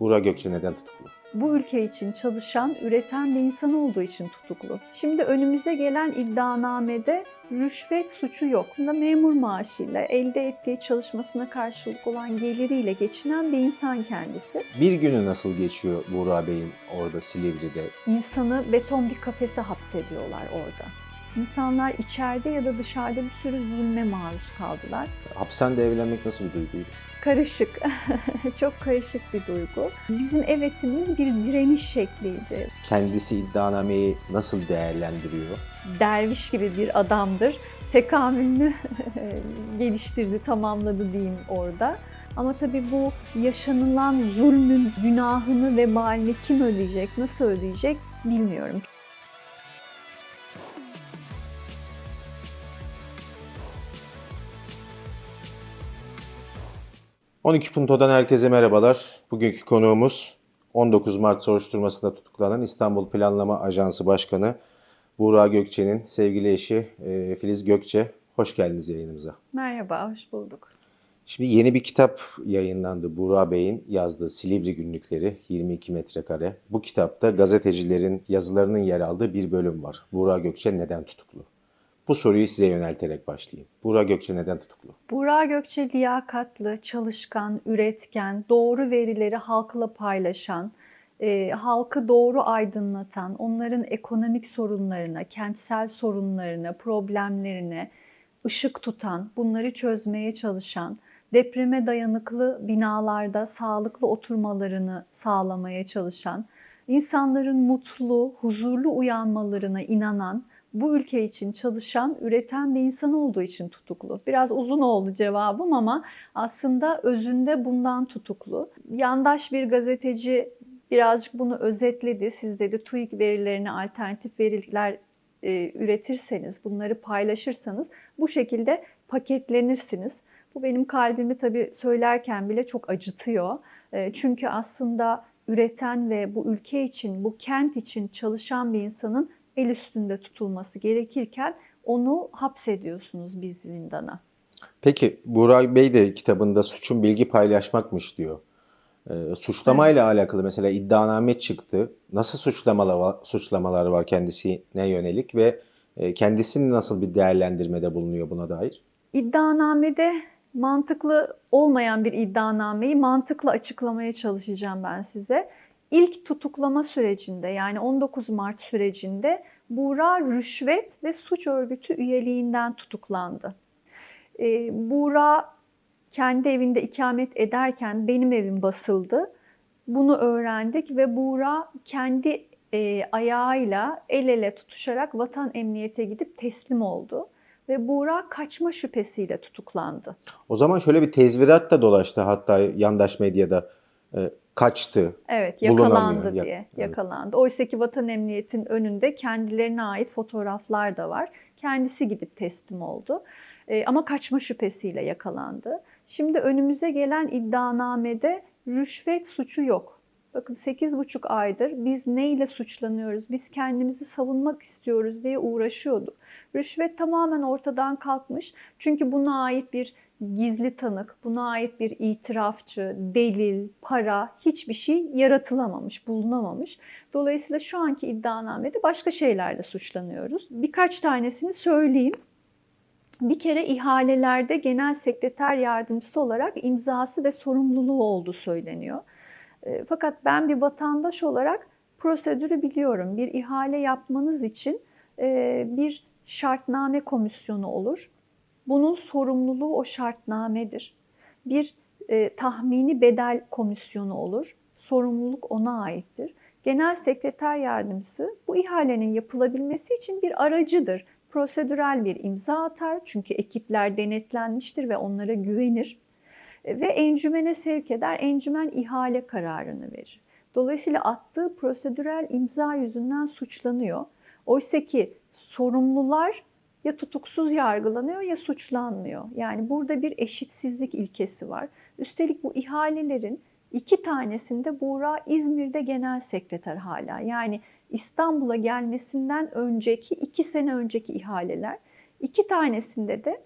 Buğra Gökçe neden tutuklu? bu ülke için çalışan, üreten bir insan olduğu için tutuklu. Şimdi önümüze gelen iddianamede rüşvet suçu yok. Aslında memur maaşıyla elde ettiği çalışmasına karşılık olan geliriyle geçinen bir insan kendisi. Bir günü nasıl geçiyor Buğra Bey'in orada Silivri'de? İnsanı beton bir kafese hapsediyorlar orada. İnsanlar içeride ya da dışarıda bir sürü zulme maruz kaldılar. Hapishanede evlenmek nasıl bir duyguydu? Karışık, çok karışık bir duygu. Bizim evetimiz bir direniş şekliydi. Kendisi iddianameyi nasıl değerlendiriyor? derviş gibi bir adamdır. Tekamülünü geliştirdi, tamamladı diyeyim orada. Ama tabii bu yaşanılan zulmün günahını, vebalini kim ödeyecek, nasıl ödeyecek bilmiyorum. 12 Punto'dan herkese merhabalar. Bugünkü konuğumuz 19 Mart soruşturmasında tutuklanan İstanbul Planlama Ajansı Başkanı Buğra Gökçe'nin sevgili eşi e, Filiz Gökçe. Hoş geldiniz yayınımıza. Merhaba, hoş bulduk. Şimdi yeni bir kitap yayınlandı. Buğra Bey'in yazdığı Silivri Günlükleri 22 metrekare. Bu kitapta gazetecilerin yazılarının yer aldığı bir bölüm var. Buğra Gökçe neden tutuklu? Bu soruyu size yönelterek başlayayım. Buğra Gökçe neden tutuklu? Burak Gökçe liyakatlı, çalışkan, üretken, doğru verileri halkla paylaşan, e, halkı doğru aydınlatan, onların ekonomik sorunlarına, kentsel sorunlarına, problemlerine ışık tutan, bunları çözmeye çalışan, depreme dayanıklı binalarda sağlıklı oturmalarını sağlamaya çalışan, insanların mutlu, huzurlu uyanmalarına inanan, bu ülke için çalışan, üreten bir insan olduğu için tutuklu. Biraz uzun oldu cevabım ama aslında özünde bundan tutuklu. Yandaş bir gazeteci birazcık bunu özetledi. Siz dedi TÜİK verilerini alternatif veriler e, üretirseniz, bunları paylaşırsanız bu şekilde paketlenirsiniz. Bu benim kalbimi tabii söylerken bile çok acıtıyor. E, çünkü aslında üreten ve bu ülke için, bu kent için çalışan bir insanın el üstünde tutulması gerekirken onu hapsediyorsunuz biz zindana. Peki Buğra Bey de kitabında suçun bilgi paylaşmakmış diyor. Ee, suçlamayla alakalı mesela iddianame çıktı. Nasıl suçlamalar var, suçlamalar var kendisine yönelik ve e, kendisinin nasıl bir değerlendirmede bulunuyor buna dair? İddianamede mantıklı olmayan bir iddianameyi mantıklı açıklamaya çalışacağım ben size. İlk tutuklama sürecinde yani 19 Mart sürecinde Buğra rüşvet ve suç örgütü üyeliğinden tutuklandı. Ee, Buğra kendi evinde ikamet ederken benim evim basıldı. Bunu öğrendik ve Buğra kendi e, ayağıyla el ele tutuşarak vatan emniyete gidip teslim oldu. Ve Buğra kaçma şüphesiyle tutuklandı. O zaman şöyle bir tezvirat da dolaştı hatta yandaş medyada e, kaçtı. Evet yakalandı Ya- diye evet. yakalandı. Oysa ki vatan emniyetin önünde kendilerine ait fotoğraflar da var. Kendisi gidip teslim oldu. Ee, ama kaçma şüphesiyle yakalandı. Şimdi önümüze gelen iddianamede rüşvet suçu yok. Bakın 8,5 aydır biz neyle suçlanıyoruz? Biz kendimizi savunmak istiyoruz diye uğraşıyorduk. Rüşvet tamamen ortadan kalkmış. Çünkü buna ait bir gizli tanık, buna ait bir itirafçı, delil, para hiçbir şey yaratılamamış, bulunamamış. Dolayısıyla şu anki iddianamede başka şeylerle suçlanıyoruz. Birkaç tanesini söyleyeyim. Bir kere ihalelerde genel sekreter yardımcısı olarak imzası ve sorumluluğu olduğu söyleniyor. E, Fakat ben bir vatandaş olarak prosedürü biliyorum. Bir ihale yapmanız için e, bir şartname komisyonu olur. Bunun sorumluluğu o şartnamedir. Bir e, tahmini bedel komisyonu olur. Sorumluluk ona aittir. Genel sekreter yardımcısı bu ihalenin yapılabilmesi için bir aracıdır. Prosedürel bir imza atar çünkü ekipler denetlenmiştir ve onlara güvenir. E, Ve encümene sevk eder, encümen ihale kararını verir. Dolayısıyla attığı prosedürel imza yüzünden suçlanıyor. Oysa ki sorumlular ya tutuksuz yargılanıyor ya suçlanmıyor. Yani burada bir eşitsizlik ilkesi var. Üstelik bu ihalelerin iki tanesinde Buğra İzmir'de genel sekreter hala. Yani İstanbul'a gelmesinden önceki iki sene önceki ihaleler. İki tanesinde de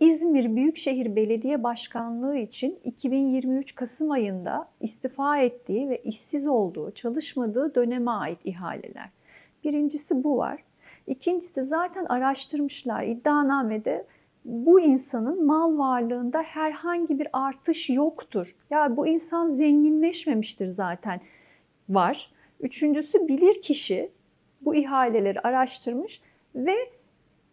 İzmir Büyükşehir Belediye Başkanlığı için 2023 Kasım ayında istifa ettiği ve işsiz olduğu, çalışmadığı döneme ait ihaleler. Birincisi bu var. İkincisi zaten araştırmışlar iddianamede bu insanın mal varlığında herhangi bir artış yoktur. Ya bu insan zenginleşmemiştir zaten var. Üçüncüsü bilir kişi bu ihaleleri araştırmış ve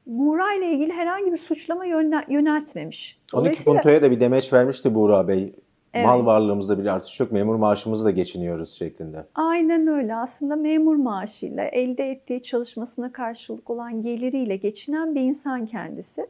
Buğra ile ilgili herhangi bir suçlama yönel- yöneltmemiş. 12 Dolayısıyla- puntoya da bir demeç vermişti Buğra Bey. Evet. Mal varlığımızda bir artış yok, memur maaşımızı da geçiniyoruz şeklinde. Aynen öyle. Aslında memur maaşıyla elde ettiği çalışmasına karşılık olan geliriyle geçinen bir insan kendisi.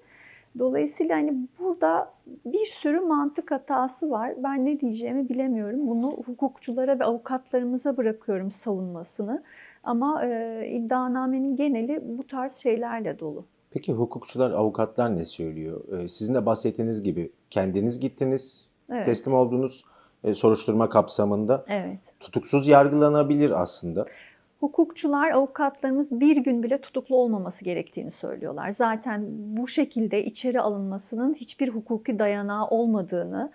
Dolayısıyla hani burada bir sürü mantık hatası var. Ben ne diyeceğimi bilemiyorum. Bunu hukukçulara ve avukatlarımıza bırakıyorum savunmasını. Ama e, iddianamenin geneli bu tarz şeylerle dolu. Peki hukukçular, avukatlar ne söylüyor? Ee, Sizin de bahsettiğiniz gibi kendiniz gittiniz, Evet. teslim oldunuz e, soruşturma kapsamında. Evet. Tutuksuz yargılanabilir aslında. Hukukçular, avukatlarımız bir gün bile tutuklu olmaması gerektiğini söylüyorlar. Zaten bu şekilde içeri alınmasının hiçbir hukuki dayanağı olmadığını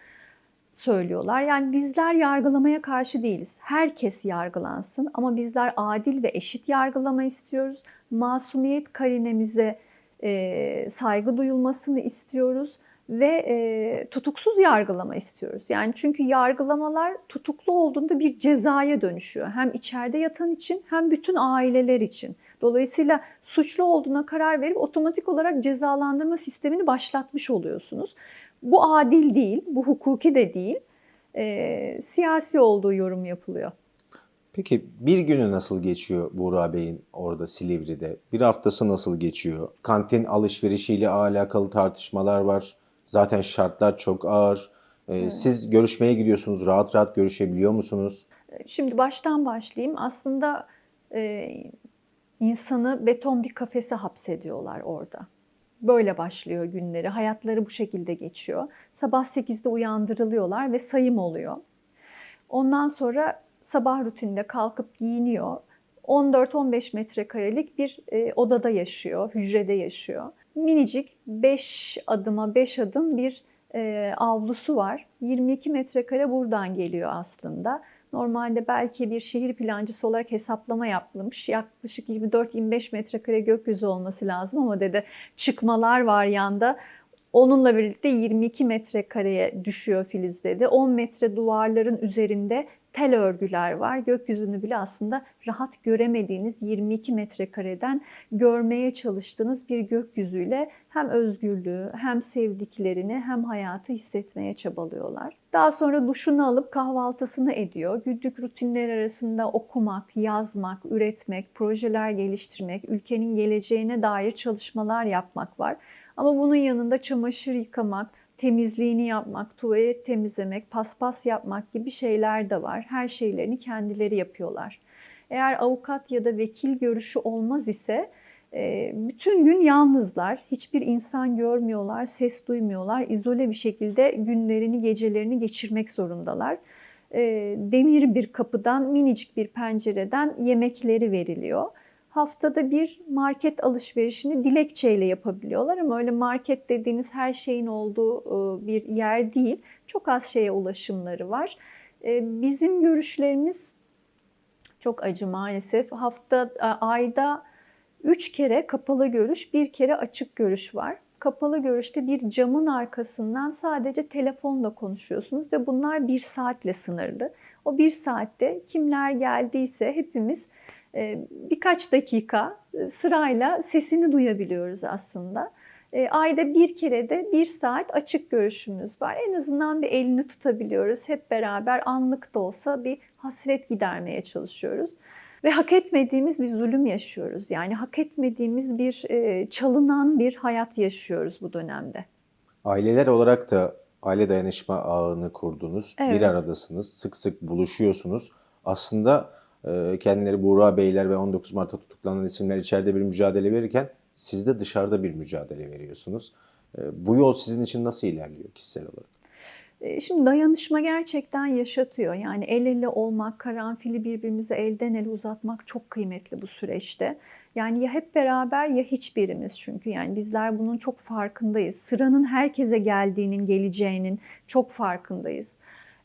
söylüyorlar. Yani bizler yargılamaya karşı değiliz. Herkes yargılansın ama bizler adil ve eşit yargılama istiyoruz. Masumiyet karinemize e, saygı duyulmasını istiyoruz ve e, tutuksuz yargılama istiyoruz. Yani çünkü yargılamalar tutuklu olduğunda bir cezaya dönüşüyor. Hem içeride yatan için hem bütün aileler için. Dolayısıyla suçlu olduğuna karar verip otomatik olarak cezalandırma sistemini başlatmış oluyorsunuz. Bu adil değil, bu hukuki de değil. E, siyasi olduğu yorum yapılıyor. Peki bir günü nasıl geçiyor Buğra Bey'in orada Silivri'de? Bir haftası nasıl geçiyor? Kantin alışverişiyle alakalı tartışmalar var. Zaten şartlar çok ağır. Ee, Siz görüşmeye gidiyorsunuz. Rahat rahat görüşebiliyor musunuz? Şimdi baştan başlayayım. Aslında e, insanı beton bir kafese hapsediyorlar orada. Böyle başlıyor günleri. Hayatları bu şekilde geçiyor. Sabah 8'de uyandırılıyorlar ve sayım oluyor. Ondan sonra sabah rutininde kalkıp giyiniyor. 14-15 metrekarelik bir e, odada yaşıyor, hücrede yaşıyor. Minicik 5 adıma 5 adım bir e, avlusu var. 22 metrekare buradan geliyor aslında. Normalde belki bir şehir plancısı olarak hesaplama yapılmış. Yaklaşık 24-25 metrekare gökyüzü olması lazım ama dedi çıkmalar var yanda. Onunla birlikte 22 metrekareye düşüyor Filiz dedi. 10 metre duvarların üzerinde tel örgüler var. Gökyüzünü bile aslında rahat göremediğiniz 22 metrekareden görmeye çalıştığınız bir gökyüzüyle hem özgürlüğü hem sevdiklerini hem hayatı hissetmeye çabalıyorlar. Daha sonra duşunu alıp kahvaltısını ediyor. Günlük rutinler arasında okumak, yazmak, üretmek, projeler geliştirmek, ülkenin geleceğine dair çalışmalar yapmak var. Ama bunun yanında çamaşır yıkamak, temizliğini yapmak, tuvalet temizlemek, paspas yapmak gibi şeyler de var. Her şeylerini kendileri yapıyorlar. Eğer avukat ya da vekil görüşü olmaz ise e, bütün gün yalnızlar, hiçbir insan görmüyorlar, ses duymuyorlar, izole bir şekilde günlerini, gecelerini geçirmek zorundalar. E, Demir bir kapıdan, minicik bir pencereden yemekleri veriliyor haftada bir market alışverişini dilekçeyle yapabiliyorlar ama öyle market dediğiniz her şeyin olduğu e, bir yer değil. Çok az şeye ulaşımları var. E, Bizim görüşlerimiz çok acı maalesef. Hafta e, ayda 3 kere kapalı görüş, bir kere açık görüş var. Kapalı görüşte bir camın arkasından sadece telefonla konuşuyorsunuz ve bunlar bir saatle sınırlı. O bir saatte kimler geldiyse hepimiz birkaç dakika e, sırayla sesini duyabiliyoruz aslında. E, Ayda bir kere de bir saat açık görüşümüz var. En azından bir elini tutabiliyoruz. Hep beraber anlık da olsa bir hasret gidermeye çalışıyoruz. Ve hak etmediğimiz bir zulüm yaşıyoruz. Yani hak etmediğimiz bir e, çalınan bir hayat yaşıyoruz bu dönemde. Aileler olarak da aile dayanışma ağını kurdunuz. Bir Evet. aradasınız. Sık sık buluşuyorsunuz. Aslında kendileri Buğra Beyler ve 19 Mart'ta tutuklanan isimler içeride bir mücadele verirken siz de dışarıda bir mücadele veriyorsunuz. E, bu yol sizin için nasıl ilerliyor kişisel olarak? E, Şimdi dayanışma gerçekten yaşatıyor. Yani el ele olmak, karanfili birbirimize elden ele uzatmak çok kıymetli bu süreçte. Yani ya hep beraber ya hiçbirimiz çünkü yani bizler bunun çok farkındayız. Sıranın herkese geldiğinin, geleceğinin çok farkındayız.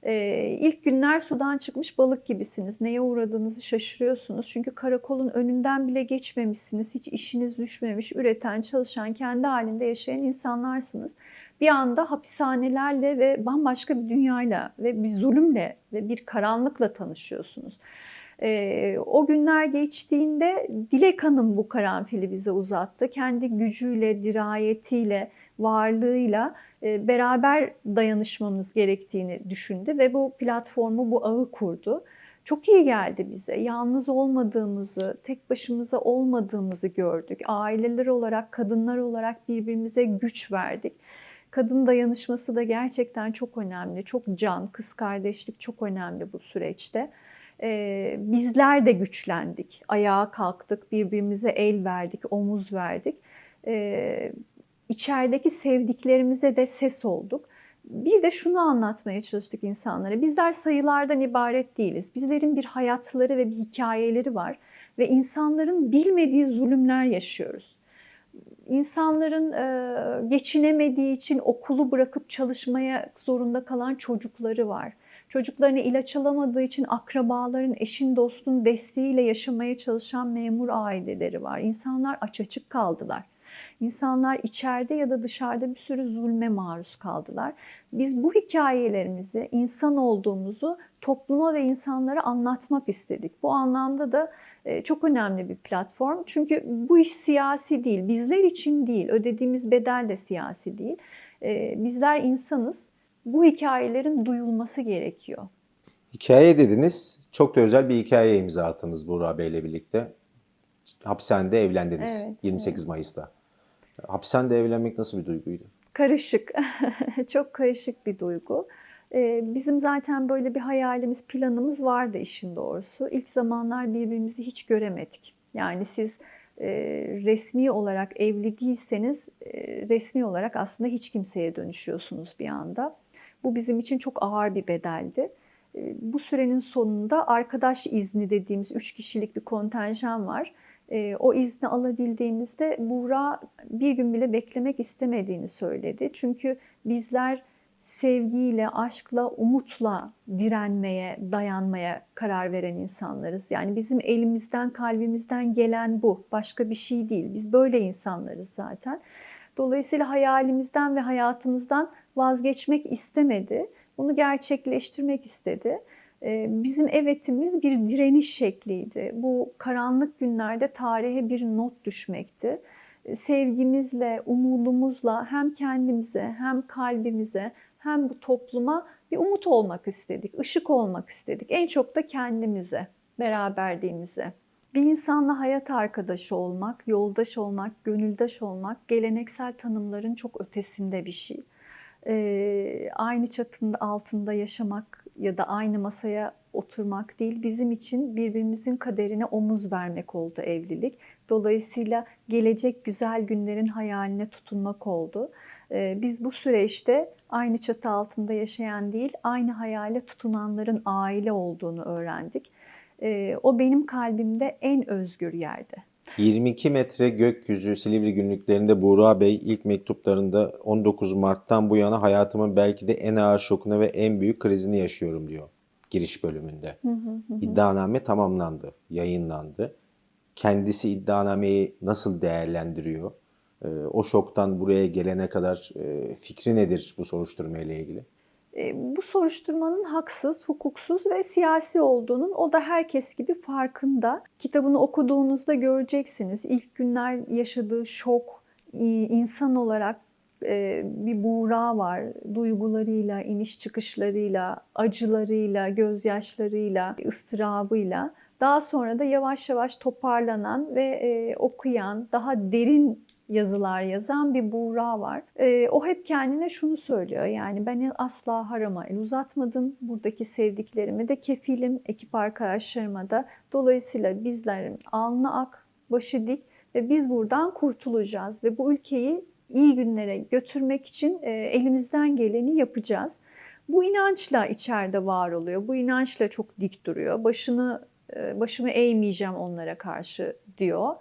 Ee, ilk günler sudan çıkmış balık gibisiniz. Neye uğradığınızı şaşırıyorsunuz. Çünkü karakolun önünden bile geçmemişsiniz. Hiç işiniz düşmemiş, üreten, çalışan, kendi halinde yaşayan insanlarsınız. Bir anda hapishanelerle ve bambaşka bir dünyayla ve bir zulümle ve bir karanlıkla tanışıyorsunuz. Ee, o günler geçtiğinde Dilek Hanım bu karanfili bize uzattı. Kendi gücüyle, dirayetiyle, varlığıyla beraber dayanışmamız gerektiğini düşündü ve bu platformu, bu ağı kurdu. Çok iyi geldi bize. Yalnız olmadığımızı, tek başımıza olmadığımızı gördük. Aileler olarak, kadınlar olarak birbirimize güç verdik. Kadın dayanışması da gerçekten çok önemli. Çok can, kız kardeşlik çok önemli bu süreçte. Ee, bizler de güçlendik. Ayağa kalktık, birbirimize el verdik, omuz verdik. Ee, içerideki sevdiklerimize de ses olduk. Bir de şunu anlatmaya çalıştık insanlara. Bizler sayılardan ibaret değiliz. Bizlerin bir hayatları ve bir hikayeleri var ve insanların bilmediği zulümler yaşıyoruz. İnsanların e, geçinemediği için okulu bırakıp çalışmaya zorunda kalan çocukları var. Çocuklarına ilaç alamadığı için akrabaların, eşin, dostun desteğiyle yaşamaya çalışan memur aileleri var. İnsanlar aç açık kaldılar. İnsanlar içeride ya da dışarıda bir sürü zulme maruz kaldılar. Biz bu hikayelerimizi, insan olduğumuzu topluma ve insanlara anlatmak istedik. Bu anlamda da e, çok önemli bir platform. Çünkü bu iş siyasi değil, bizler için değil, ödediğimiz bedel de siyasi değil. E, Bizler insanız, bu hikayelerin duyulması gerekiyor. Hikaye dediniz. Çok da özel bir hikaye imza attınız Buğra Bey'le birlikte. Hapishanede evlendiniz Evet, 28 Mayıs'ta. Hapishanede evlenmek nasıl bir duyguydu? Karışık, çok karışık bir duygu. Ee, Bizim zaten böyle bir hayalimiz, planımız vardı işin doğrusu. İlk zamanlar birbirimizi hiç göremedik. Yani siz e, resmi olarak evli değilseniz e, resmi olarak aslında hiç kimseye dönüşüyorsunuz bir anda. Bu bizim için çok ağır bir bedeldi. E, Bu sürenin sonunda arkadaş izni dediğimiz üç kişilik bir kontenjan var. E, O izni alabildiğimizde Buğra bir gün bile beklemek istemediğini söyledi. Çünkü bizler sevgiyle, aşkla, umutla direnmeye, dayanmaya karar veren insanlarız. Yani bizim elimizden, kalbimizden gelen bu. Başka bir şey değil. Biz böyle insanlarız zaten. Dolayısıyla hayalimizden ve hayatımızdan vazgeçmek istemedi. Bunu gerçekleştirmek istedi. Ee, Bizim evetimiz bir direniş şekliydi. Bu karanlık günlerde tarihe bir not düşmekti. Ee, Sevgimizle, umudumuzla hem kendimize hem kalbimize hem bu topluma bir umut olmak istedik, ışık olmak istedik. En çok da kendimize, beraberliğimize. Bir insanla hayat arkadaşı olmak, yoldaş olmak, gönüldaş olmak geleneksel tanımların çok ötesinde bir şey. Ee, aynı çatının altında yaşamak ya da aynı masaya oturmak değil, bizim için birbirimizin kaderine omuz vermek oldu evlilik. Dolayısıyla gelecek güzel günlerin hayaline tutunmak oldu. Ee, Biz bu süreçte aynı çatı altında yaşayan değil, aynı hayale tutunanların aile olduğunu öğrendik. Ee, O benim kalbimde en özgür yerde. 22 metre gökyüzü Silivri günlüklerinde Buğra Bey ilk mektuplarında 19 Mart'tan bu yana hayatımın belki de en ağır şokunu ve en büyük krizini yaşıyorum diyor giriş bölümünde. İddianame tamamlandı, yayınlandı. Kendisi iddianameyi nasıl değerlendiriyor? Ee, O şoktan buraya gelene kadar e, fikri nedir bu soruşturma ile ilgili? Bu soruşturmanın haksız, hukuksuz ve siyasi olduğunun o da herkes gibi farkında. Kitabını okuduğunuzda göreceksiniz. İlk günler yaşadığı şok, insan olarak bir buğra var. Duygularıyla, iniş çıkışlarıyla, acılarıyla, gözyaşlarıyla, ıstırabıyla. Daha sonra da yavaş yavaş toparlanan ve okuyan, daha derin yazılar yazan bir Buğra var. Ee, o hep kendine şunu söylüyor yani ben asla harama el uzatmadım. Buradaki sevdiklerimi de kefilim, ekip arkadaşlarıma da. Dolayısıyla bizlerin alnı ak, başı dik ve biz buradan kurtulacağız ve bu ülkeyi iyi günlere götürmek için e, elimizden geleni yapacağız. Bu inançla içeride var oluyor. Bu inançla çok dik duruyor. Başını e, başımı eğmeyeceğim onlara karşı diyor.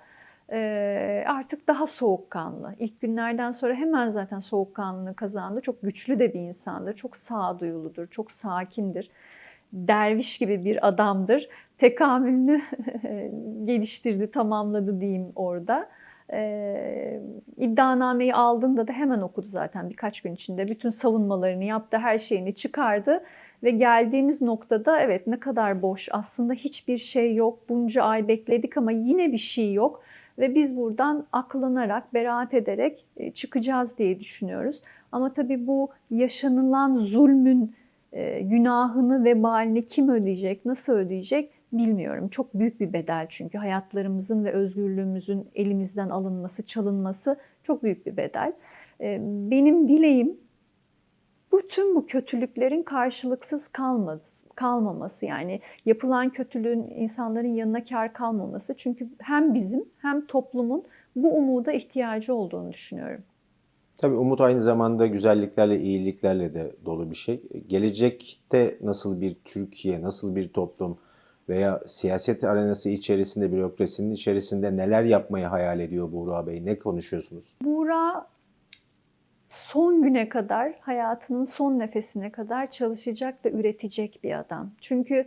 Artık daha soğukkanlı. İlk günlerden sonra hemen zaten soğukkanlılığı kazandı. Çok güçlü de bir insandır. Çok sağduyuludur, çok sakindir. Derviş gibi bir adamdır. Tekamülünü geliştirdi, tamamladı diyeyim orada. Ee, iddianameyi aldığında da hemen okudu zaten birkaç gün içinde. Bütün savunmalarını yaptı, her şeyini çıkardı. Ve geldiğimiz noktada evet ne kadar boş, aslında hiçbir şey yok. Bunca ay bekledik ama yine bir şey yok. Ve biz buradan aklanarak, beraat ederek e, çıkacağız diye düşünüyoruz. Ama tabii bu yaşanılan zulmün e, günahını, vebalini kim ödeyecek, nasıl ödeyecek bilmiyorum. Çok büyük bir bedel çünkü hayatlarımızın ve özgürlüğümüzün elimizden alınması, çalınması çok büyük bir bedel. E, Benim dileğim bütün bu kötülüklerin karşılıksız kalması, kalmaması yani yapılan kötülüğün insanların yanına kar kalmaması. Çünkü hem bizim hem toplumun bu umuda ihtiyacı olduğunu düşünüyorum. Tabii umut aynı zamanda güzelliklerle, iyiliklerle de dolu bir şey. Gelecekte nasıl bir Türkiye, nasıl bir toplum veya siyaset arenası içerisinde, bürokrasinin içerisinde neler yapmayı hayal ediyor Buğra Bey? Ne konuşuyorsunuz? Buğra son güne kadar, hayatının son nefesine kadar çalışacak ve üretecek bir adam. Çünkü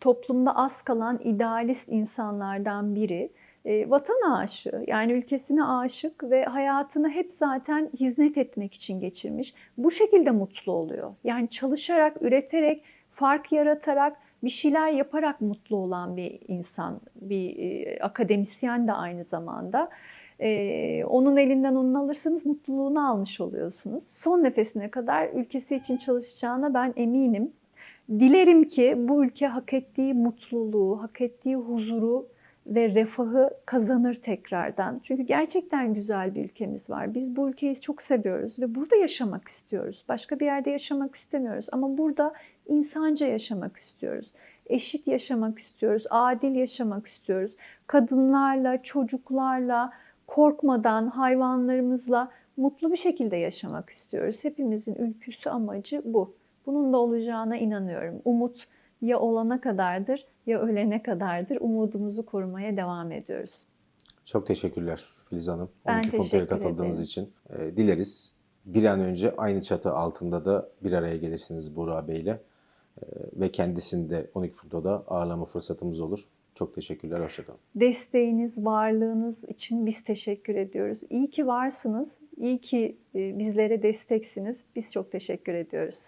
toplumda az kalan idealist insanlardan biri. E, vatan aşığı, yani ülkesine aşık ve hayatını hep zaten hizmet etmek için geçirmiş. Bu şekilde mutlu oluyor. Yani çalışarak, üreterek, fark yaratarak, bir şeyler yaparak mutlu olan bir insan, bir e, akademisyen de aynı zamanda. Ee, onun elinden onu alırsanız mutluluğunu almış oluyorsunuz. Son nefesine kadar ülkesi için çalışacağına ben eminim. Dilerim ki bu ülke hak ettiği mutluluğu, hak ettiği huzuru ve refahı kazanır tekrardan. Çünkü gerçekten güzel bir ülkemiz var. Biz bu ülkeyi çok seviyoruz ve burada yaşamak istiyoruz. Başka bir yerde yaşamak istemiyoruz ama burada insanca yaşamak istiyoruz. Eşit yaşamak istiyoruz, adil yaşamak istiyoruz. Kadınlarla, çocuklarla, korkmadan hayvanlarımızla mutlu bir şekilde yaşamak istiyoruz. Hepimizin ülküsü amacı bu. Bunun da olacağına inanıyorum. Umut ya olana kadardır ya ölene kadardır. Umudumuzu korumaya devam ediyoruz. Çok teşekkürler Filiz Hanım. Ben 12 Punto'ya teşekkür katıldığınız ederim. için. Ee, dileriz bir an önce aynı çatı altında da bir araya gelirsiniz Buğra Bey'le. Ee, ve kendisini de 12 Punto'da ağırlama fırsatımız olur. Çok teşekkürler, hoşçakalın. Desteğiniz, varlığınız için biz teşekkür ediyoruz. İyi ki varsınız, iyi ki e, bizlere desteksiniz. Biz çok teşekkür ediyoruz.